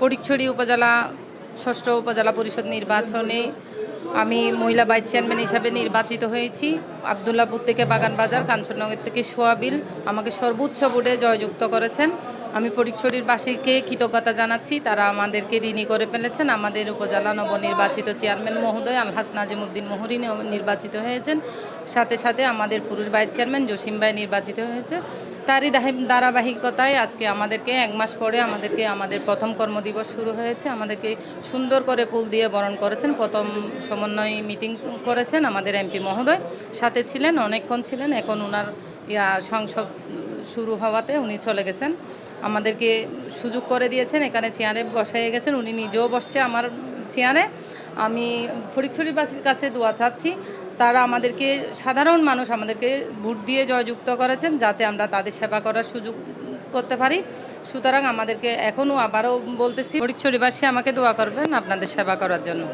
ফটিকছড়ি উপজেলা, ষষ্ঠ উপজেলা পরিষদ নির্বাচনে আমি মহিলা ভাইস চেয়ারম্যান হিসাবে নির্বাচিত হয়েছি। আবদুল্লাপুর থেকে বাগান বাজার কাঞ্চননগর থেকে সোয়াবিল আমাকে সর্বোচ্চ বোর্ডে জয়যুক্ত করেছেন। আমি ফটিকছড়ির বাসীকে কৃতজ্ঞতা জানাচ্ছি। তারা আমাদেরকে ঋণী করে ফেলেছেন। আমাদের উপজেলা নবনির্বাচিত চেয়ারম্যান মহোদয় আলহাস নাজিমুদ্দিন মোহরি নির্বাচিত হয়েছেন। সাথে সাথে আমাদের পুরুষ ভাইস চেয়ারম্যান জসিম ভাই নির্বাচিত হয়েছে। তারই ধারাবাহিকতায় আজকে আমাদেরকে এক মাস পরে আমাদেরকে আমাদের প্রথম কর্মদিবস শুরু হয়েছে। আমাদেরকে সুন্দর করে ফুল দিয়ে বরণ করেছেন। প্রথম সমন্বয় মিটিং করেছেন আমাদের এমপি মহোদয়। সাথে ছিলেন, অনেকক্ষণ ছিলেন। এখন ওনার ইয়া, সংসদ শুরু হওয়াতে উনি চলে গেছেন। আমাদেরকে সুযোগ করে দিয়েছেন। এখানে চেয়ারে বসাই গেছেন। উনি নিজেও বসছে আমার চেয়ারে। আমি ফরিকছড়িবাসীর কাছে দোয়া চাচ্ছি। তারা আমাদেরকে, সাধারণ মানুষ আমাদেরকে ভোট দিয়ে জয়যুক্ত করেছেন যাতে আমরা তাদের সেবা করার সুযোগ করতে পারি। সুতরাং আমাদেরকে এখনও আবারও বলতেছি ফরিকছড়িবাসী আমাকে দোয়া করবেন আপনাদের সেবা করার জন্য।